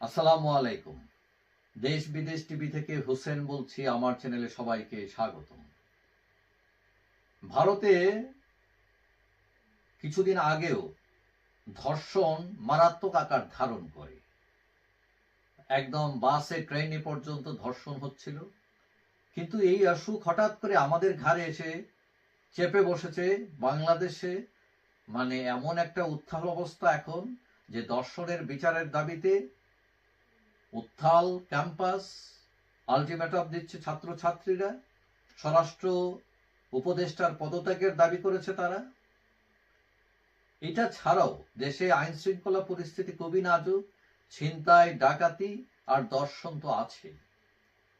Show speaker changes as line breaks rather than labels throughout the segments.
আসসালামু আলাইকুম। দেশ বিদেশ টিভি থেকে হোসেন বলছি, আমার চ্যানেলে সবাইকে স্বাগত ভারতে কিছুদিন আগেও ধর্ষণ মারাত্মক আকার ধারণ করে। একদম বাসে, ট্রেনে পর্যন্ত ধর্ষণ হচ্ছিল। কিন্তু এই অসুখ হঠাৎ করে আমাদের ঘাড়ে এসে চেপে বসেছে বাংলাদেশে। মানে এমন একটা উত্থাল অবস্থা এখন যে দর্শনের বিচারের দাবিতে উত্থাল ক্যাম্পাস আলটিমেটাম দিচ্ছে ছাত্রছাত্রীরা। স্বরাষ্ট্র উপদেষ্টার পদত্যাগের দাবি করেছে তারা। এটা ছাড়াও দেশে আইন শৃঙ্খলা পরিস্থিতি খুবই নাজুক, ছিনতাই, ডাকাতি আর দর্শন তো আছে।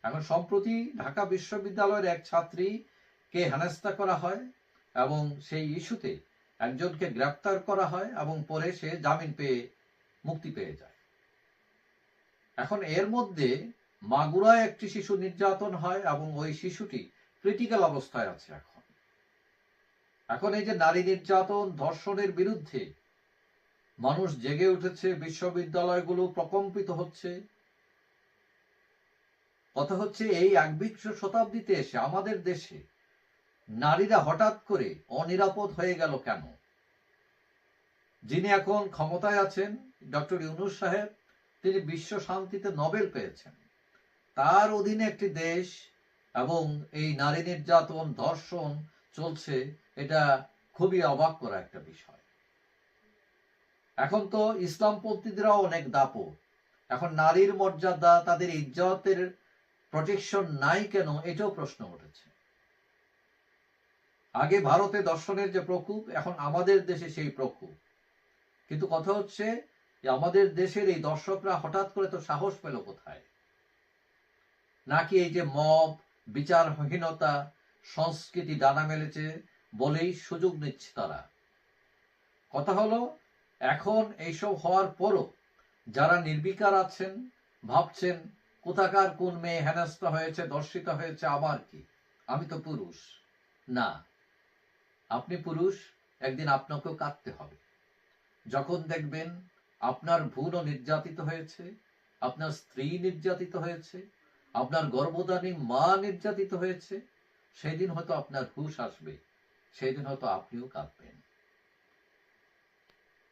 এখন সম্প্রতি ঢাকা বিশ্ববিদ্যালয়ের এক ছাত্রীকে হেনস্থা করা হয় এবং সেই ইস্যুতে একজনকে গ্রেপ্তার করা হয় এবং পরে সে জামিন পেয়ে মুক্তি পেয়ে যায়। এখন এর মধ্যে মাগুরায় একটি শিশু নির্যাতন হয় এবং ওই শিশুটি ক্রিটিক্যাল অবস্থায় আছে এখন। এখন এই যে নারী নির্যাতন, ধর্ষণের বিরুদ্ধে মানুষ জেগে উঠেছে, বিশ্ববিদ্যালয়গুলো প্রকম্পিত হচ্ছে। কথা হচ্ছে এই একবিংশ শতাব্দীতে এসে আমাদের দেশে নারীরা হঠাৎ করে অনিরাপদ হয়ে গেল কেন? যিনি এখন ক্ষমতায় আছেন, ডক্টর ইউনুস সাহেব তিনি বিশ্ব শান্তিতে নোবেল পেয়েছেন। তার অধীনে একটি দেশ এবং এই নারী নির্যাতন, ধর্ষণ চলছে, এটা খুবই অবাক করা একটা বিষয়। এখন তো ইসলামপন্থীদেরাও অনেক দাপট। এখন নারীর মর্যাদা, তাদের ইজ্জতের প্রোটেকশন নাই কেন, এটাও প্রশ্ন উঠেছে। আগে ভারতে দর্শনের যে প্রকোপ, এখন আমাদের দেশে সেই প্রকোপ। কিন্তু কথা হচ্ছে যে আমাদের দেশের এই দর্শকরা হঠাৎ করে তো সাহস পেল কোথায়? নাকি এই যে মব, বিচারহীনতা, সংস্কৃতি ডানা মেলেছে বলেই সুযোগ নিচ্ছে তারা? কথা হলো, এখন এইসব হওয়ার পরও যারা নির্বিকার আছেন, ভাবছেন কোথাকার কোন মেয়ে হেনস্থা হয়েছে, দর্শিত হয়েছে, আবার কি? আমি তো পুরুষ। না, আপনি পুরুষ, একদিন আপনাকেও কাঁদতে হবে। যখন দেখবেন আপনার ভুলও নির্যাতিত হয়েছে, আপনার স্ত্রী নির্যাতিত হয়েছে, আপনার গর্ভদানী মা নির্যাতিত হয়েছে সেই দিন হয়তো আপনার হুশ আসবে সেই দিন হয়তো আপনিও কাঁদবেন।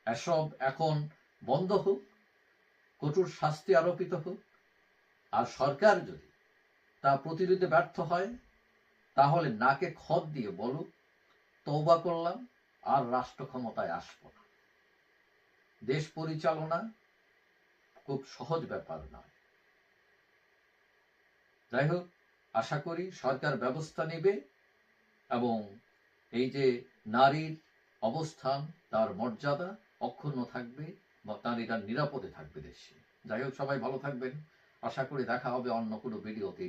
এসব এখন বন্ধ হোক, কঠোর শাস্তি আরোপিত হোক, আর সরকার যদি তা প্রতিরোধে ব্যর্থ হয়, তাহলে নাকে খত দিয়ে বলুক তৌবা করলাম, আর রাষ্ট্র ক্ষমতায় আসব না। দেশ পরিচালনা খুব সহজ ব্যাপার নয়। যাই হোক আশা করি সরকার ব্যবস্থা নেবে এবং এই যে নারীর অবস্থান, তার মর্যাদা অক্ষুণ্ণ থাকবে বা নারীরা নিরাপদে থাকবে দেশে। যাই হোক সবাই ভালো থাকবেন। আশা করি দেখা হবে অন্য কোনো ভিডিওতে।